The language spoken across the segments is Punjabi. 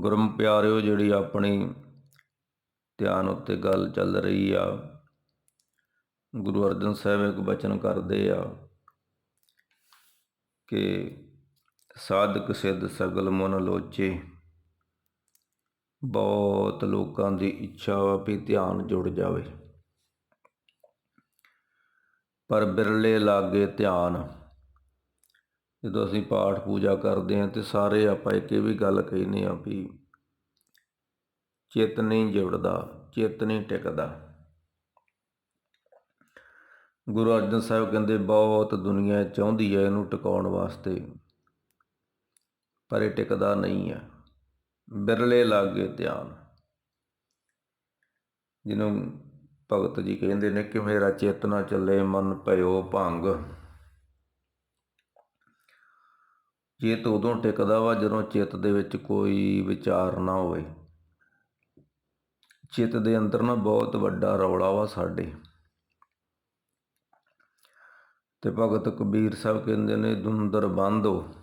ਗੁਰਮ ਪਿਆਰਿਓ ਜਿਹੜੀ ਆਪਣੀ ਧਿਆਨ ਉੱਤੇ ਗੱਲ ਚੱਲ ਰਹੀ ਆ, ਗੁਰੂ ਅਰਜਨ ਸਾਹਿਬ ਇੱਕ ਬਚਨ ਕਰਦੇ ਆ ਕਿ ਸਾਧਕ ਸਿੱਧ ਸਗਲ ਮਨ ਲੋਚੇ, ਬਹੁਤ ਲੋਕਾਂ ਦੀ ਇੱਛਾ ਵਾ ਵੀ ਧਿਆਨ ਜੁੜ ਜਾਵੇ। ਪਰ ਬਿਰਲੇ ਲਾਗੇ ਧਿਆਨ ਜਦੋਂ ਅਸੀਂ ਪਾਠ ਪੂਜਾ ਕਰਦੇ ਹਾਂ ਤੇ ਸਾਰੇ ਆਪਾਂ ਇੱਕ ਇਹ ਵੀ ਗੱਲ ਕਹਿੰਦੇ ਹਾਂ ਵੀ ਚਿੱਤ ਨਹੀਂ ਜੁੜਦਾ ਚਿੱਤ ਨਹੀਂ ਟਿਕਦਾ। ਗੁਰੂ ਅਰਜਨ ਸਾਹਿਬ ਕਹਿੰਦੇ, ਬਹੁਤ ਦੁਨੀਆ ਚਾਹੁੰਦੀ ਹੈ ਇਹਨੂੰ ਟਿਕਾਉਣ ਵਾਸਤੇ, ਪਰ ਇਹ ਟਿਕਦਾ ਨਹੀਂ ਹੈ। ਬਿਰਲੇ ਲਾਗੇ ਧਿਆਨ। ਜਿਹਨੂੰ ਭਗਤ ਜੀ ਕਹਿੰਦੇ ਨੇ ਕਿ ਮੇਰਾ ਚੇਤਨਾ ਚੱਲੇ, ਮਨ ਭਇਓ ਭੰਗ। ਚਿੱਤ ਉਦੋਂ ਟਿਕਦਾ ਵਾ ਜਦੋਂ ਚਿੱਤ ਦੇ ਵਿੱਚ ਕੋਈ ਵਿਚਾਰ ਨਾ ਹੋਵੇ। ਚਿੱਤ ਦੇ ਅੰਦਰ ਨਾ ਬਹੁਤ ਵੱਡਾ ਰੌਲਾ ਵਾ ਸਾਡੇ। ਤੇ ਭਗਤ ਕਬੀਰ ਸਾਹਿਬ ਕਹਿੰਦੇ ਨੇ, ਦੁੰਦਰ ਬੰਦੋ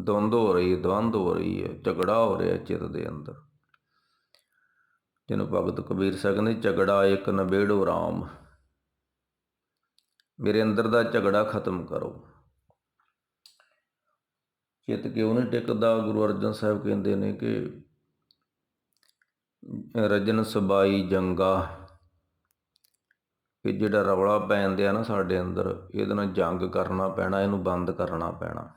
ਦੁੰਦ ਹੋ ਰਹੀ ਹੈ ਦਵੰਦ ਹੋ ਰਹੀ ਹੈ। ਝਗੜਾ ਹੋ ਰਿਹਾ ਚਿੱਤ ਦੇ ਅੰਦਰ। ਜਿਹਨੂੰ ਭਗਤ ਕਬੀਰ ਸਾਹਿਬ ਕਹਿੰਦੇ, ਝਗੜਾ ਇੱਕ ਨਵੇੜੋ ਰਾਮ। ਮੇਰੇ ਅੰਦਰ ਦਾ ਝਗੜਾ ਖਤਮ ਕਰੋ। ਚਿੱਤ ਕਿਉਂ ਨਹੀਂ ਟਿਕਦਾ? ਗੁਰੂ ਅਰਜਨ ਸਾਹਿਬ ਕਹਿੰਦੇ ਨੇ ਕਿ ਰਜਨ ਸਬਾਈ ਜੰਗਾ। ਕਿ ਜਿਹੜਾ ਰਵਲਾ ਪੈਂਦੇ ਆ ਨਾ ਸਾਡੇ ਅੰਦਰ, ਇਹਦੇ ਨਾਲ ਜੰਗ ਕਰਨਾ ਪੈਣਾ, ਇਹਨੂੰ ਬੰਦ ਕਰਨਾ ਪੈਣਾ।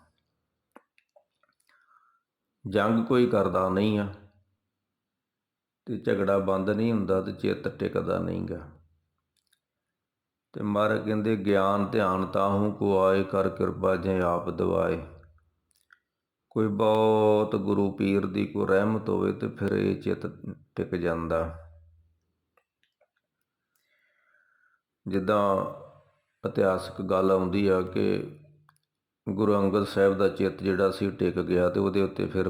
ਜੰਗ ਕੋਈ ਕਰਦਾ ਨਹੀਂ ਆ। ਤੇ ਝਗੜਾ ਬੰਦ ਨਹੀਂ ਹੁੰਦਾ ਤੇ ਚਿੱਤ ਟਿਕਦਾ ਨਹੀਂਗਾ। ਤੇ ਮਰ ਕਹਿੰਦੇ, ਗਿਆਨ ਧਿਆਨ ਤਾਹੂ ਕੋ ਆਏ, ਕਰ ਕਿਰਪਾ ਜੇ ਆਪ ਦਵਾਏ। ਕੋਈ ਬਹੁਤ ਗੁਰੂ ਪੀਰ ਦੀ ਕੋ ਰਹਿਮਤ ਹੋਵੇ ਤੇ ਫਿਰ ਇਹ ਚਿੱਤ ਟਿਕ ਜਾਂਦਾ। ਜਿੱਦਾਂ ਇਤਿਹਾਸਕ ਗੱਲ ਆਉਂਦੀ ਆ ਕਿ ਗੁਰੂ ਅੰਗਦ ਸਾਹਿਬ ਦਾ ਚਿੱਤ ਜਿਹੜਾ ਸੀ ਟਿਕ ਗਿਆ ਤੇ ਉਹਦੇ ਉੱਤੇ ਫਿਰ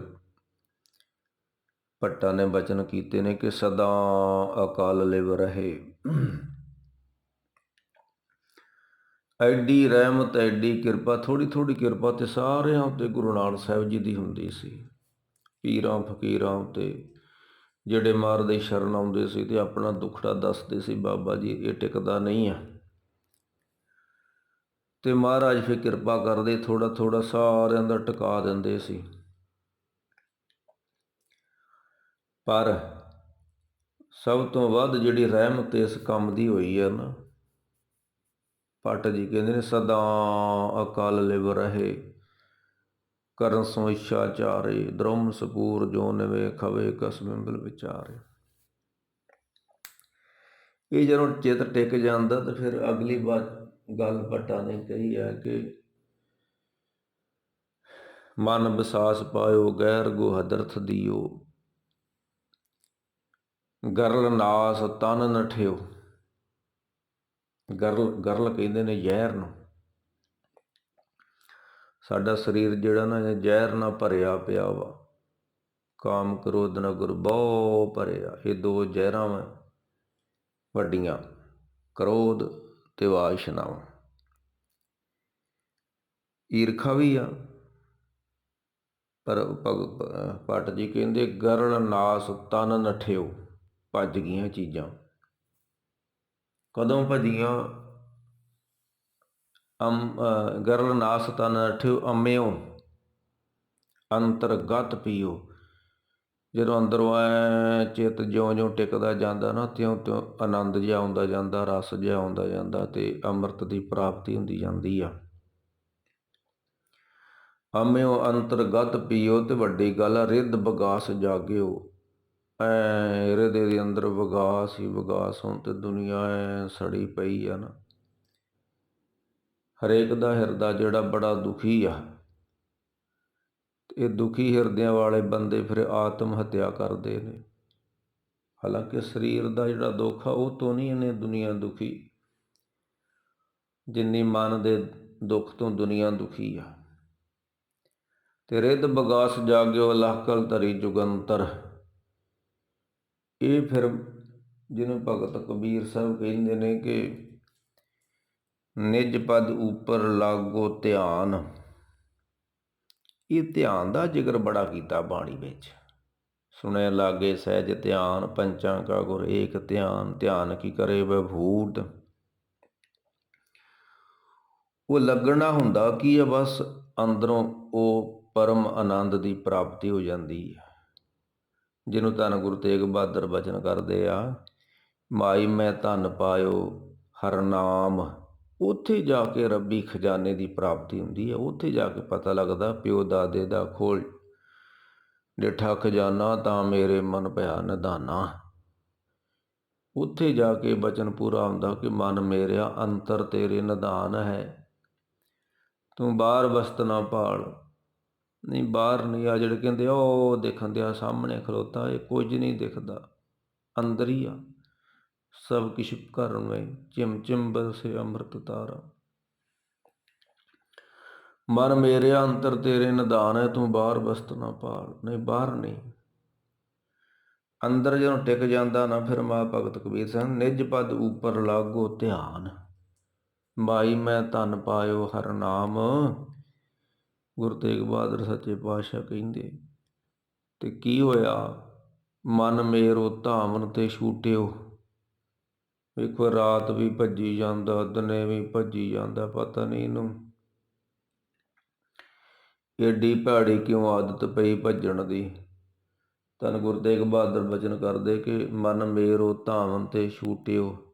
ਭੱਟਾ ਨੇ ਬਚਨ ਕੀਤੇ ਨੇ ਕਿ ਸਦਾ ਅਕਾਲ ਲਿਵ ਰਹੇ। ਐਡੀ ਰਹਿਮਤ, ਐਡੀ ਕਿਰਪਾ ਥੋੜੀ ਥੋੜੀ ਕਿਰਪਾ ਤੇ ਸਾਰਿਆਂ ਉੱਤੇ ਗੁਰੂ ਨਾਨਕ ਸਾਹਿਬ ਜੀ ਦੀ ਹੁੰਦੀ ਸੀ। ਪੀਰਾਂ, ਫਕੀਰਾਂ ਉੱਤੇ ਜਿਹੜੇ ਮਾਰ ਦੇ ਸ਼ਰਨ ਆਉਂਦੇ ਸੀ ਤੇ ਆਪਣਾ ਦੁੱਖੜਾ ਦੱਸਦੇ ਸੀ, ਬਾਬਾ ਜੀ, ਇਹ ਟਿਕਦਾ ਨਹੀਂ ਆ। ਤੇ ਮਹਾਰਾਜ ਫਿਰ ਕਿਰਪਾ ਕਰਦੇ ਥੋੜਾ ਥੋੜਾ ਸਾਰਿਆਂ ਦਾ ਟਿਕਾ ਦਿੰਦੇ ਸੀ। ਪਰ ਸਭ ਤੋਂ ਵੱਧ ਜਿਹੜੀ ਰਹਿਮਤ ਇਸ ਕੰਮ ਦੀ ਹੋਈ ਹੈ ਨਾ ਭੱਟ ਜੀ ਕਹਿੰਦੇ ਨੇ, ਸਦਾ ਅਕਾਲ ਲਿਵ ਰਹੇ, ਕਰਨ ਸੋ ਇੱਛਾ ਚਾਰੇ, ਦ੍ਰਮ ਸਪੂਰ ਜੋ ਨਵੇ ਖਵੇ ਕਸਮਿੰਬਲ ਵਿਚਾਰੇ। ਇਹ ਜਦੋਂ ਚਿੱਤ ਟਿਕ ਜਾਂਦਾ ਤਾਂ ਫਿਰ ਅਗਲੀ ਵਾਰ ਗੱਲ ਪਟਾ ਨੇ ਕਹੀ ਹੈ ਕਿ ਮਨ ਵਿਸਾਸ ਪਾਇਓ, ਗੈਰ ਗੋ ਹਦਰਥ ਦਿਓ। ਗਰਲ ਨਾਸ ਤਨ ਨਠਿਓ ਗਰਲ ਗਰਲ ਕਹਿੰਦੇ ਨੇ ਜ਼ਹਿਰ ਨੂੰ। ਸਾਡਾ ਸਰੀਰ ਜਿਹੜਾ ਨਾ ਜ਼ਹਿਰ ਨਾਲ ਭਰਿਆ ਪਿਆ ਵਾ। ਕਾਮ ਕ੍ਰੋਧ ਨਗਰ ਬਹੁ ਭਰਿਆ। ਇਹ ਦੋ ਜ਼ਹਿਰਾਂ ਵਾ, ਵੱਡੀਆਂ। ਕ੍ਰੋਧ ਤੇ ਵਾਸ਼ਨਾ ਈਰਖਾ ਵੀ ਆ। ਪਰ ਪਟ ਜੀ ਕਹਿੰਦੇ, ਗਰਲ ਨਾਸ ਤਨ ਨਠਿਓ, ਭੱਜ ਗਈਆਂ ਚੀਜ਼ਾਂ। ਕਦੋਂ ਭਜੀਆਂ? ਅਮ ਗਰਲ ਨਾਸ ਤਨ ਨਠਿਓ ਅਮਿਓ ਅੰਤਰਗਤ ਪੀਓ ਜਦੋਂ ਅੰਦਰੋਂ ਐ ਚਿੱਤ ਜਿਉਂ-ਜਿਉਂ ਟਿਕਦਾ ਜਾਂਦਾ ਨਾ ਤਿਉਂ-ਤਿਉਂ ਆਨੰਦ ਜਿਹਾ ਆਉਂਦਾ ਜਾਂਦਾ, ਰਸ ਜਿਹਾ ਆਉਂਦਾ ਜਾਂਦਾ ਤੇ ਅੰਮ੍ਰਿਤ ਦੀ ਪ੍ਰਾਪਤੀ ਹੁੰਦੀ ਜਾਂਦੀ ਆ। ਅਮਿਓ ਅੰਤਰਗਤ ਪੀਓ ਤੇ ਵੱਡੀ ਗੱਲ ਆ, ਰਿੱਧ ਬਗਾਸ ਜਾਗਿਓ। ਹਿਰਦੇ ਦੇ ਅੰਦਰ ਵਿਗਾਸ ਹੀ ਵਿਗਾਸ ਹੋਣ ਤੇ ਦੁਨੀਆ ਐ ਸੜੀ ਪਈ ਆ ਨਾ। ਹਰੇਕ ਦਾ ਹਿਰਦਾ ਜਿਹੜਾ ਬੜਾ ਦੁਖੀ ਆ। ਇਹ ਦੁਖੀ ਹਿਰਦਿਆਂ ਵਾਲੇ ਬੰਦੇ ਫਿਰ ਆਤਮ ਹੱਤਿਆ ਕਰਦੇ ਨੇ। ਹਾਲਾਂਕਿ ਸਰੀਰ ਦਾ ਜਿਹੜਾ ਦੁੱਖ ਆ, ਉਹ ਤੋਂ ਨਹੀਂ ਇਹਨੇ ਦੁਨੀਆ ਦੁਖੀ। ਜਿੰਨੀ ਮਨ ਦੇ ਦੁੱਖ ਤੋਂ ਦੁਨੀਆ ਦੁਖੀ ਆ। ਤੇ ਰਿੱਧ ਬਗਾਸ ਜਾਗਿਓ ਲਹਕਲ ਧਰੀ ਜੁਗੰਤਰ। ਇਹ ਫਿਰ ਜਿਹਨੂੰ ਭਗਤ ਕਬੀਰ ਸਾਹਿਬ ਕਹਿੰਦੇ ਨੇ ਕਿ ਨਿਜ ਪਦ ਉੱਪਰ ਲਾਗੋ ਧਿਆਨ। ਇਹ ਧਿਆਨ ਦਾ ਜ਼ਿਕਰ ਬੜਾ ਕੀਤਾ ਬਾਣੀ ਵਿੱਚ। ਸੁਣੇ ਲਾਗੇ ਸਹਿਜ ਧਿਆਨ, ਪੰਚਾਂ ਕਾ ਗੁਰ ਏਕ ਧਿਆਨ ਧਿਆਨ ਕੀ ਕਰੇ ਬਭੂਤ ਉਹ ਲੱਗਣਾ ਹੁੰਦਾ ਕੀ ਹੈ, ਬਸ ਅੰਦਰੋਂ ਉਹ ਪਰਮ ਆਨੰਦ ਦੀ ਪ੍ਰਾਪਤੀ ਹੋ ਜਾਂਦੀ ਹੈ। ਜਿਹਨੂੰ ਧੰਨ ਗੁਰੂ ਤੇਗ ਬਹਾਦਰ ਬਚਨ ਕਰਦੇ ਆ, ਮਾਈ ਮੈਂ ਧਨ ਪਾਇਓ ਹਰਨਾਮ ਉੱਥੇ ਜਾ ਕੇ ਰੱਬੀ ਖਜ਼ਾਨੇ ਦੀ ਪ੍ਰਾਪਤੀ ਹੁੰਦੀ ਹੈ ਉੱਥੇ ਜਾ ਕੇ ਪਤਾ ਲੱਗਦਾ, ਪਿਓ ਦਾਦੇ ਦਾ ਖੋਲ। ਡਿਠਾ ਖਜ਼ਾਨਾ ਤਾਂ ਮੇਰੇ ਮਨ ਭਇਆ ਨਿਧਾਨਾ ਉੱਥੇ ਜਾ ਕੇ ਬਚਨ ਪੂਰਾ ਹੁੰਦਾ ਕਿ ਮਨ ਮੇਰਿਆ ਅੰਤਰ ਤੇਰੇ ਨਿਧਾਨ ਹੈ। ਤੂੰ ਬਾਹਰ ਵਸਤ ਨਾ ਭਾਲ ਨਹੀਂ, ਬਾਹਰ ਨਹੀਂ, ਆ ਜਿਹੜੇ ਕਹਿੰਦੇ ਉਹ ਦੇਖਣ ਦਿਆ, ਸਾਹਮਣੇ ਖਲੋਤਾ, ਇਹ ਕੁਝ ਨਹੀਂ ਦਿਖਦਾ। ਅੰਦਰ ਹੀ ਆ। ਸਭ ਕਿਛ ਘਰ ਵਿੱਚ ਚਿਮ ਚਿਮ ਬਰਸੇ ਅੰਮ੍ਰਿਤ ਤਾਰਾ। ਮਨ ਮੇਰੇ ਅੰਤਰ ਤੇਰੇ ਨਿਦਾਨ ਹੈ, ਤੂੰ ਬਾਹਰ ਬਸਤ ਨਾ ਪਾਲ ਨਹੀਂ, ਬਾਹਰ ਨਹੀਂ। ਅੰਦਰ ਜਦੋਂ ਟਿਕ ਜਾਂਦਾ ਨਾ, ਫਿਰ ਮਾ ਭਗਤ ਕਬੀਰ ਸਿੰਘ, ਨਿਜ ਪਦ ਉਪਰ ਲਾਗੋ ਧਿਆਨ। ਮਾਈ, ਮੈਂ ਧਨ ਪਾਇਓ ਹਰ ਨਾਮ। ਗੁਰੂ ਤੇਗ ਬਹਾਦਰ ਸੱਚੇ ਪਾਤਸ਼ਾਹ ਕਹਿੰਦੇ, ਤੇ ਕੀ ਹੋਇਆ? ਮਨ ਮੇਰੋ ਧਾਮਨ ਤੇ ਛੂਟਿਓ। ਵੇਖੋ, ਰਾਤ ਵੀ ਭੱਜੀ ਜਾਂਦਾ, ਦਿਨੇ ਵੀ ਭੱਜੀ ਜਾਂਦਾ, ਪਤਾ ਨਹੀਂ ਇਹਨੂੰ ਏਡੀ ਭੈੜੀ ਕਿਉਂ ਆਦਤ ਪਈ ਭੱਜਣ ਦੀ? ਤਨ ਗੁਰੂ ਤੇਗ ਬਹਾਦਰ ਬਚਨ ਕਰਦੇ ਕਿ ਮਨ ਮੇਰੋ ਧਾਮਨ ਤੇ ਛੂਟਿਓ।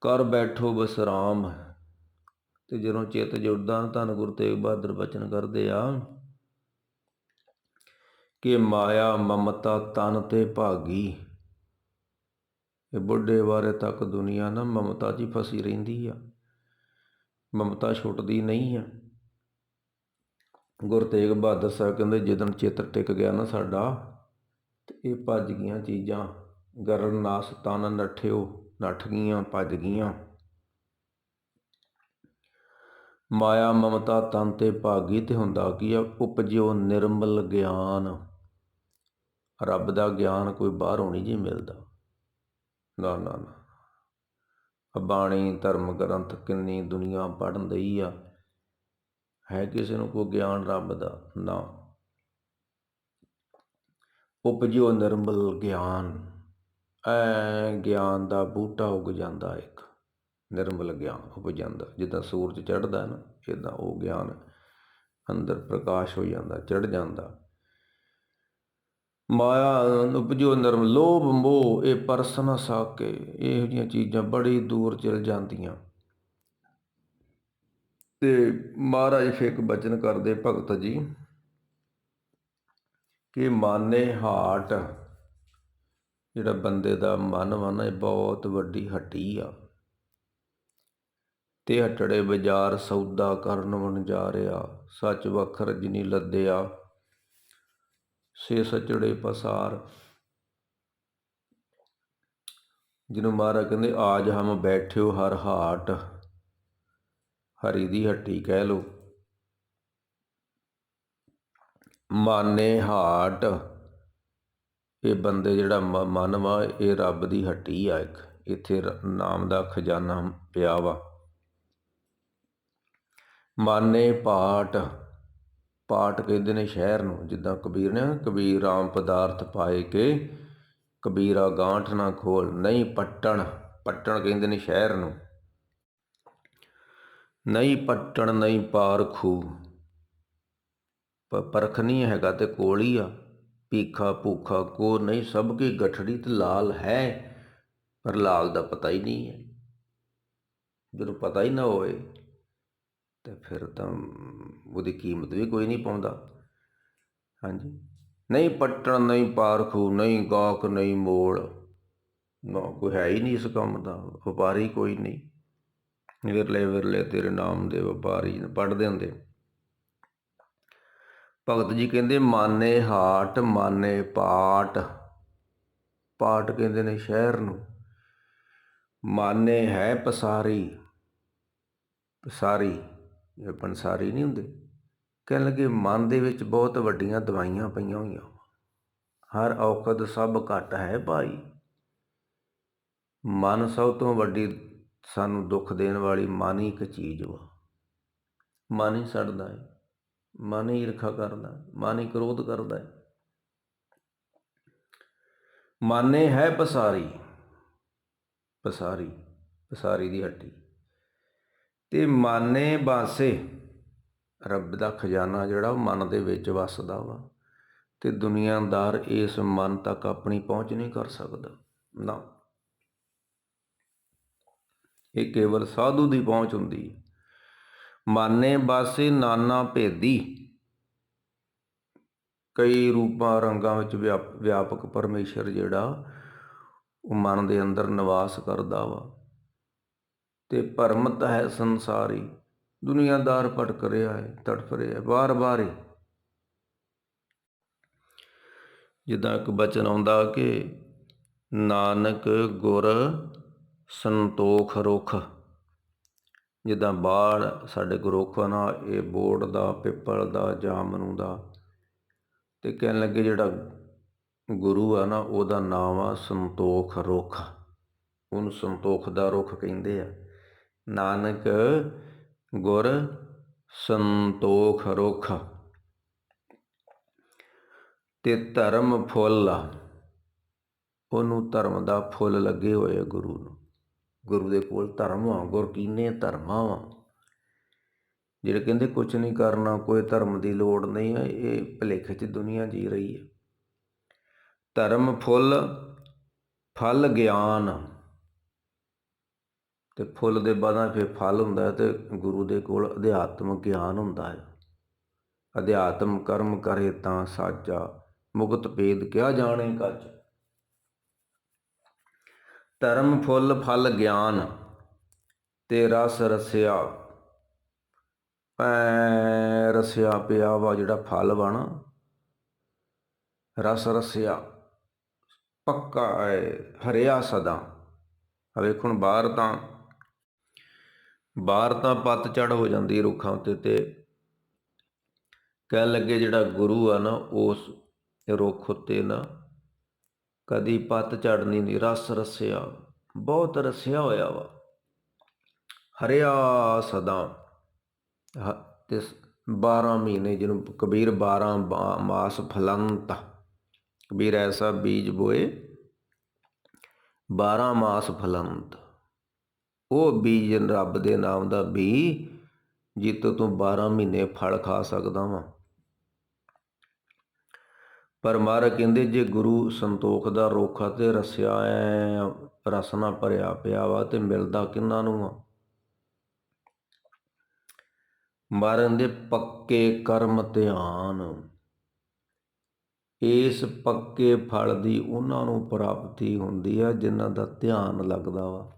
ਕਰ ਬੈਠੋ ਬਸਰਾਮ ਤੇ ਜਦੋਂ ਚਿੱਤ ਜੁੜਦਾ, ਧੰਨ ਗੁਰੂ ਤੇਗ ਬਹਾਦਰ ਬਚਨ ਕਰਦੇ ਆ ਕਿ ਮਾਇਆ ਮਮਤਾ ਤਨ ਤੇ ਭਾਗੀ। ਇਹ ਬੁੱਢੇ ਬਾਰੇ ਤੱਕ ਦੁਨੀਆ ਨਾ ਮਮਤਾ 'ਚ ਹੀ ਫਸੀ ਰਹਿੰਦੀ ਆ। ਮਮਤਾ ਛੁੱਟਦੀ ਨਹੀਂ ਆ। ਗੁਰੂ ਤੇਗ ਬਹਾਦਰ ਸਾਹਿਬ ਕਹਿੰਦੇ ਜਦੋਂ ਚਿੱਤ ਟਿਕ ਗਿਆ ਨਾ ਸਾਡਾ, ਤੇ ਇਹ ਭੱਜ ਗਈਆਂ ਚੀਜ਼ਾਂ ਗਰਨ ਨਾਸ ਤਨ ਨੱਠਿਓ, ਨੱਠ ਗਈਆਂ, ਭੱਜ ਗਈਆਂ। ਮਾਇਆ ਮਮਤਾ ਤਨ ਤੇ ਭਾਗੀ ਤੇ ਹੁੰਦਾ ਕੀ ਆ? ਉਪਜਿਓ ਨਿਰਮਲ ਗਿਆਨ। ਰੱਬ ਦਾ ਗਿਆਨ ਕੋਈ ਬਾਹਰੋਂ ਨਹੀਂ ਜੀ ਮਿਲਦਾ। ਨਾ ਨਾ ਨਾ। ਬਾਣੀ ਧਰਮ ਗ੍ਰੰਥ ਕਿੰਨੀ ਦੁਨੀਆ ਪੜ੍ਹਨ ਦਈ ਆ। ਹੈ ਕਿਸੇ ਨੂੰ ਕੋਈ ਗਿਆਨ ਰੱਬ ਦਾ? ਨਾ। ਉਪਜਿਓ ਨਿਰਮਲ ਗਿਆਨ। ਐ ਗਿਆਨ ਦਾ ਬੂਟਾ ਉਗ ਜਾਂਦਾ ਇੱਕ। ਨਿਰਮਲ ਗਿਆਨ ਉਪ ਜਾਂਦਾ। ਜਿੱਦਾਂ ਸੂਰਜ ਚੜ੍ਹਦਾ ਨਾ ਇਦਾਂ ਉਹ ਗਿਆਨ ਅੰਦਰ ਪ੍ਰਕਾਸ਼ ਹੋ ਜਾਂਦਾ ਚੜ ਜਾਂਦਾ। ਮਾਇਆ ਉਪਜੋ ਨਰਮ ਲੋਭ ਮੋਹ, ਇਹ ਪਰਸ ਨਾ ਸਾਕੇ, ਇਹੋ ਜਿਹੀਆਂ ਚੀਜ਼ਾਂ ਬੜੀ ਦੂਰ ਚਲ ਜਾਂਦੀਆਂ। ਤੇ ਮਹਾਰਾਜ ਫੇਕ ਇੱਕ ਬਚਨ ਕਰਦੇ, ਭਗਤ ਜੀ, ਕਿ ਮਾਨੇ ਹਾਟ, ਜਿਹੜਾ ਬੰਦੇ ਦਾ ਮਨ ਵਾ ਨਾ, ਇਹ ਬਹੁਤ ਵੱਡੀ ਹੱਟੀ ਆ। ਤੇ ਹਟੜੇ ਬਾਜ਼ਾਰ ਸੌਦਾ ਕਰਨ ਵਣ ਜਾ ਰਿਹਾ ਸੱਚ ਵਖਰ ਜਿਨੀ ਲੱਦਿਆ, ਸੇ ਸਚੜੇ ਪਸਾਰ। ਜਿਹਨੂੰ ਮਹਾਰਾਜ ਕਹਿੰਦੇ, ਆਜ ਹਮ ਬੈਠਿਓ ਹਰ ਹਾਟ, ਹਰੀ ਦੀ ਹੱਟੀ ਕਹਿ ਲੋ ਮਾਨੇ ਹਾਟ, ਇਹ ਬੰਦੇ ਜਿਹੜਾ ਮ- ਮਨ ਵਾ, ਇਹ ਰੱਬ ਦੀ ਹੱਟੀ ਆ ਇੱਕ, ਇੱਥੇ ਰ- ਨਾਮ ਦਾ ਖਜ਼ਾਨਾ ਪਿਆ ਵਾ। ਮਾਨੇ ਪਾਟ ਪਾਟ ਕਹਿੰਦੇ ਨੇ ਸ਼ਹਿਰ ਨੂੰ, ਜਿੱਦਾਂ ਕਬੀਰ ਨੇ, ਕਬੀਰ ਰਾਮ ਪਦਾਰਥ ਪਾਏ ਕੇ ਕਬੀਰਾ ਗਾਂਠ ਨਾ ਖੋਲ, ਨਹੀਂ ਪੱਟਣ ਪੱਟਣ ਕਹਿੰਦੇ ਨੇ ਸ਼ਹਿਰ ਨੂੰ। ਨਹੀਂ ਪੱਟਣ, ਨਹੀਂ ਪਾਰਖੂ ਪ- ਪਰਖ ਨਹੀਂ ਹੈਗਾ ਤੇ ਕੋਲ ਹੀ ਆ। ਪੀਖਾ ਭੂਖਾ ਕੋ ਨਹੀਂ, ਸਭ ਕੀ ਗਠੜੀ ਤੇ ਲਾਲ ਹੈ, ਪਰ ਲਾਲ ਦਾ ਪਤਾ ਹੀ ਨਹੀਂ ਹੈ। ਜਦੋਂ ਪਤਾ ਹੀ ਨਾ ਹੋਵੇ ਤੇ ਫਿਰ ਤਾਂ ਉਹਦੀ ਕੀਮਤ ਵੀ ਕੋਈ ਨਹੀਂ ਪਾਉਂਦਾ। ਹਾਂਜੀ। ਨਹੀਂ ਪੱਟਣ, ਨਹੀਂ ਪਾਰਖੂ, ਨਹੀਂ ਗਾਹਕ, ਨਹੀਂ ਮੋਲ। ਨਾ, ਕੋਈ ਹੈ ਹੀ ਨਹੀਂ ਇਸ ਕੰਮ ਦਾ। ਵਪਾਰੀ ਕੋਈ ਨਹੀਂ। ਵਿਰਲੇ ਵਿਰਲੇ ਤੇਰੇ ਨਾਮ ਦੇ ਵਪਾਰੀ ਪੜਦੇ ਹੁੰਦੇ। ਭਗਤ ਜੀ ਕਹਿੰਦੇ, ਮਾਨੇ ਹਾਟ, ਮਾਨੇ ਪਾਟ। ਪਾਟ ਕਹਿੰਦੇ ਨੇ ਸ਼ਹਿਰ ਨੂੰ। ਮਾਨੇ ਹੈ ਪਸਾਰੀ। ਪਸਾਰੀ। ਇਹ ਪੰਸਾਰੀ ਨਹੀਂ ਹੁੰਦੇ। ਕਹਿਣ ਲੱਗੇ ਮਨ ਦੇ ਵਿੱਚ ਬਹੁਤ ਵੱਡੀਆਂ ਦਵਾਈਆਂ ਪਈਆਂ ਹੋਈਆਂ। ਹਰ ਔਕਤ ਸਭ ਘਟ ਹੈ ਭਾਈ। ਮਨ ਸਭ ਤੋਂ ਵੱਡੀ ਸਾਨੂੰ ਦੁੱਖ ਦੇਣ ਵਾਲੀ ਮਨ ਹੀ ਇੱਕ ਚੀਜ਼ ਵਾ। ਮਨ ਹੀ ਸੜਦਾ ਹੈ ਮਨ ਹੀ ਈਰਖਾ ਕਰਦਾ ਮਨ ਹੀ ਕ੍ਰੋਧ ਕਰਦਾ ਹੈ ਮਾਨੇ ਹੈ ਪਸਾਰੀ। ਪਸਾਰੀ ਪਸਾਰੀ ਦੀ ਹੱਟੀ। ਤੇ ਮਾਨੇ ਬਾਸੇ। ਰੱਬ ਦਾ ਖਜ਼ਾਨਾ ਜਿਹੜਾ ਉਹ ਮਨ ਦੇ ਵਿੱਚ ਵੱਸਦਾ ਵਾ ਤੇ ਦੁਨੀਆਦਾਰ ਇਸ ਮਨ ਤੱਕ ਆਪਣੀ ਪਹੁੰਚ ਨਹੀਂ ਕਰ ਸਕਦਾ। ਨਾ। ਇਹ ਕੇਵਲ ਸਾਧੂ ਦੀ ਪਹੁੰਚ ਹੁੰਦੀ ਹੈ। ਮਾਨੇ ਬਾਸੇ ਨਾਨਾ ਭੇਦੀ। ਕਈ ਰੂਪਾਂ ਰੰਗਾਂ ਵਿੱਚ ਵਿਆਪ- ਵਿਆਪਕ ਪਰਮੇਸ਼ਰ ਜਿਹੜਾ ਉਹ ਮਨ ਦੇ ਅੰਦਰ ਨਿਵਾਸ ਕਰਦਾ ਵਾ। ਤੇ ਭਰਮਤ ਹੈ ਸੰਸਾਰੀ। ਦੁਨੀਆਦਾਰ ਭਟਕ ਰਿਹਾ ਹੈ ਤੜਫ ਰਿਹਾ ਹੈ ਵਾਰ ਵਾਰ ਹੀ ਜਿੱਦਾਂ ਇੱਕ ਬਚਨ ਆਉਂਦਾ ਕਿ ਨਾਨਕ ਗੁਰ ਸੰਤੋਖ ਰੁਖ। ਜਿੱਦਾਂ ਬਾੜ ਸਾਡੇ ਕੋ ਰੁੱਖ ਆ ਨਾ, ਇਹ ਬੋੜ ਦਾ, ਪਿੱਪਲ ਦਾ ਜਾਮਨੂ ਦਾ। ਤੇ ਕਹਿਣ ਲੱਗੇ ਜਿਹੜਾ ਗੁਰੂ ਆ ਨਾ, ਉਹਦਾ ਨਾਮ ਆ ਸੰਤੋਖ ਰੁੱਖ। ਉਹਨੂੰ ਸੰਤੋਖ ਦਾ ਰੁੱਖ ਕਹਿੰਦੇ ਆ। ਨਾਨਕ ਗੁਰ ਸੰਤੋਖ ਰੁੱਖ। ਤੇ ਧਰਮ ਫੁੱਲ ਉਹਨੂੰ ਧਰਮ ਦਾ ਫੁੱਲ ਲੱਗੇ ਹੋਏ ਆ ਗੁਰੂ ਨੂੰ। ਗੁਰੂ ਦੇ ਕੋਲ ਧਰਮ ਆ, ਗੁਰ ਕੀਨੇ ਧਰਮਾਂ ਵਾ। ਜਿਹੜੇ ਕਹਿੰਦੇ ਕੁਝ ਨਹੀਂ ਕਰਨਾ, ਕੋਈ ਧਰਮ ਦੀ ਲੋੜ ਨਹੀਂ ਹੈ ਇਹ ਭਲੇਖੇ 'ਚ ਦੁਨੀਆ ਜੀ ਰਹੀ ਹੈ ਧਰਮ ਫੁੱਲ, ਫਲ, ਗਿਆਨ। ਅਤੇ ਫੁੱਲ ਦੇ ਬਾਅਦ ਫਿਰ ਫਲ ਹੁੰਦਾ ਹੈ ਤੇ ਗੁਰੂ ਦੇ ਕੋਲ ਅਧਿਆਤਮ ਗਿਆਨ ਹੁੰਦਾ ਹੈ। ਅਧਿਆਤਮ ਕਰਮ ਕਰੇ ਤਾਂ ਸਾਚਾ ਮੁਕਤ ਭੇਦ ਕਿਆ ਜਾਣੇ ਕੱਚ? ਧਰਮ, ਫੁੱਲ, ਫਲ, ਗਿਆਨ ਤੇ ਰਸ ਰਸਿਆ। ਪੈ ਰਸਿਆ ਪਿਆ ਵਾ ਜਿਹੜਾ ਫਲ ਬਣ ਰਸ ਰਸਿਆ, ਪੱਕਾ ਹੈ, ਹਰਿਆ ਸਦਾ। ਵੇਖਣ ਬਾਹਰ ਤਾਂ ਬਾਹਰ ਤਾਂ ਪੱਤ ਹੋ ਜਾਂਦੀ ਰੁੱਖਾਂ ਉੱਤੇ ਤੇ ਕਹਿਣ ਲੱਗੇ ਜਿਹੜਾ ਗੁਰੂ ਆ ਨਾ, ਉਸ ਰੁੱਖ ਉੱਤੇ ਨਾ ਕਦੀ ਪੱਤ ਝੜਨੀ ਨਹੀਂ, ਰਸ ਰਸਿਆ, ਬਹੁਤ ਰਸਿਆ ਹੋਇਆ ਵਾ। ਹਰਿਆ ਸਦਾ। ਹ- ਤੇ 12 ਮਹੀਨੇ ਜਿਹਨੂੰ ਕਬੀਰ 12 ਮਾਸ ਫਲੰਤ। ਕਬੀਰ ਐਸਾ ਬੀਜ ਬੋਏ 12 ਮਾਸ ਫਲੰਤ। ਉਹ ਬੀਜ ਰੱਬ ਦੇ ਨਾਮ ਦਾ ਬੀ ਜਿੱਤੋਂ ਤੂੰ 12 ਮਹੀਨੇ ਫਲ ਖਾ ਸਕਦਾ ਵਾਂ। ਪਰ ਮਹਾਰਾਜ ਕਹਿੰਦੇ, ਜੇ ਗੁਰੂ ਸੰਤੋਖ ਦਾ ਰੁੱਖ ਆ ਤੇ ਰਸਿਆ ਐ ਭਰਿਆ ਪਿਆ ਵਾ ਤੇ ਮਿਲਦਾ ਕਿੰਨਾਂ ਨੂੰ ਆ? ਮਰਨ ਦੇ ਪੱਕੇ ਕਰਮ ਧਿਆਨ। ਇਸ ਪੱਕੇ ਫਲ ਦੀ ਉਹਨਾਂ ਨੂੰ ਪ੍ਰਾਪਤੀ ਹੁੰਦੀ ਆ ਜਿਨ੍ਹਾਂ ਦਾ ਧਿਆਨ ਲੱਗਦਾ ਵਾ।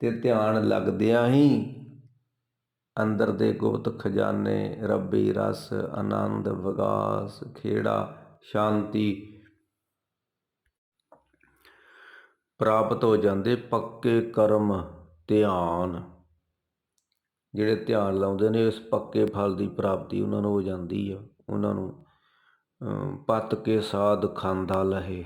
ਤੇ ਧਿਆਨ ਲੱਗਦਿਆਂ ਹੀ ਅੰਦਰ ਦੇ ਗੁਪਤ ਖਜ਼ਾਨੇ, ਰੱਬੀ ਰਸ, ਆਨੰਦ ਵਿਗਾਸ ਖੇੜਾ, ਸ਼ਾਂਤੀ ਪ੍ਰਾਪਤ ਹੋ ਜਾਂਦੇ ਪੱਕੇ ਕਰਮ, ਧਿਆਨ। ਜਿਹੜੇ ਧਿਆਨ ਲਾਉਂਦੇ ਨੇ ਇਸ ਪੱਕੇ ਫਲ ਦੀ ਪ੍ਰਾਪਤੀ ਉਹਨਾਂ ਨੂੰ ਹੋ ਜਾਂਦੀ ਆ। ਉਹਨਾਂ ਨੂੰ ਪਤ ਕੇ ਸਾਧ ਖਾਂਦਾ ਲਹੇ।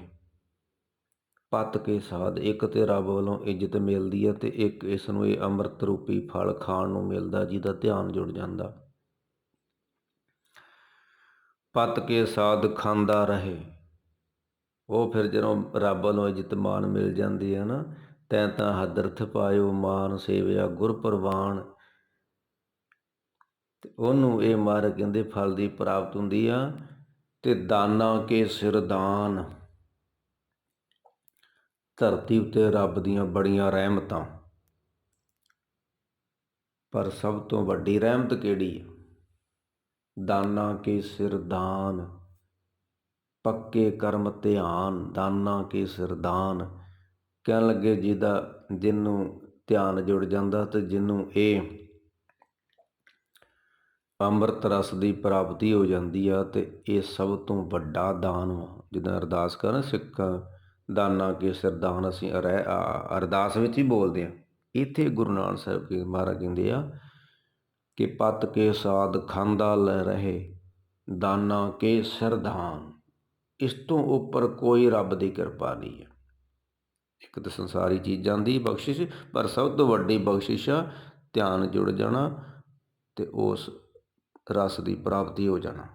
ਪੱਤ ਕੇ ਸਾਧ, ਇੱਕ ਤੇ ਰੱਬ ਵੱਲੋਂ ਇੱਜ਼ਤ ਮਿਲਦੀ ਹੈ ਤੇ ਇੱਕ ਇਸ ਨੂੰ ਇਹ ਅੰਮ੍ਰਿਤ ਰੂਪੀ ਫਲ ਖਾਣ ਨੂੰ ਮਿਲਦਾ ਜਿਹਦਾ ਧਿਆਨ ਜੁੜ ਜਾਂਦਾ। ਪੱਤ ਕੇ ਸਾਧ ਖਾਂਦਾ ਰਹੇ। ਉਹ ਫਿਰ ਜਦੋਂ ਰੱਬ ਵੱਲੋਂ ਇੱਜ਼ਤ ਮਾਨ ਮਿਲ ਜਾਂਦੀ ਹੈ ਨਾ, ਤੈਂ ਤਾਂ ਹਦਰਥ ਪਾਇਓ ਮਾਨ ਸੇਵਿਆ ਗੁਰ ਪ੍ਰਵਾਨ। ਤੇ ਉਹਨੂੰ ਇਹ ਮਾਰ ਕਹਿੰਦੇ ਫਲ ਦੀ ਪ੍ਰਾਪਤ ਹੁੰਦੀ ਆ, ਤੇ ਦਾਨਾ ਕੇ ਸਿਰਦਾਨ ਧਰਤੀ ਉੱਤੇ ਰੱਬ ਦੀਆਂ ਬੜੀਆਂ ਰਹਿਮਤਾਂ। ਪਰ ਸਭ ਤੋਂ ਵੱਡੀ ਰਹਿਮਤ ਕਿਹੜੀ ਹੈ ਦਾਨਾ ਕੇ ਸਿਰ ਦਾਨ, ਪੱਕੇ ਕਰਮ ਧਿਆਨ, ਦਾਨਾ ਕੇ ਸਿਰ ਦਾਨ। ਕਹਿਣ ਲੱਗੇ ਜਿਹਦਾ, ਜਿਹਨੂੰ ਧਿਆਨ ਜੁੜ ਜਾਂਦਾ ਤੇ ਜਿਹਨੂੰ ਇਹ ਅੰਮ੍ਰਿਤ ਰਸ ਦੀ ਪ੍ਰਾਪਤੀ ਹੋ ਜਾਂਦੀ ਆ ਤੇ ਇਹ ਸਭ ਤੋਂ ਵੱਡਾ ਦਾਨ ਵਾ। ਜਿੱਦਾਂ ਅਰਦਾਸ ਕਰਨ ਸਿੱਖ ਦਾਨਾ ਕੇ ਸਰਦਾਨ ਅਸੀਂ ਅਰਹਿ- ਆ- ਅਰਦਾਸ ਵਿੱਚ ਹੀ ਬੋਲਦੇ ਆ ਇੱਥੇ ਗੁਰੂ ਨਾਨਕ ਸਾਹਿਬ ਜੀ ਮਹਾਰਾਜ ਕਹਿੰਦੇ ਆ ਕਿ ਪਤ ਕੇ ਸਾਧ ਖਾਂਦਾ ਲੈ ਰਹੇ, ਦਾਨਾ ਕੇ ਸਰਦਾਨ ਇਸ ਤੋਂ ਉੱਪਰ ਕੋਈ ਰੱਬ ਦੀ ਕਿਰਪਾ ਨਹੀਂ ਹੈ। ਇੱਕ ਤਾਂ ਸੰਸਾਰੀ ਚੀਜ਼ਾਂ ਦੀ ਬਖਸ਼ਿਸ਼, ਪਰ ਸਭ ਤੋਂ ਵੱਡੀ ਬਖਸ਼ਿਸ਼ ਆ ਧਿਆਨ ਜੁੜ ਜਾਣਾ ਤੇ ਉਸ ਰਸ ਦੀ ਪ੍ਰਾਪਤੀ ਹੋ ਜਾਣਾ।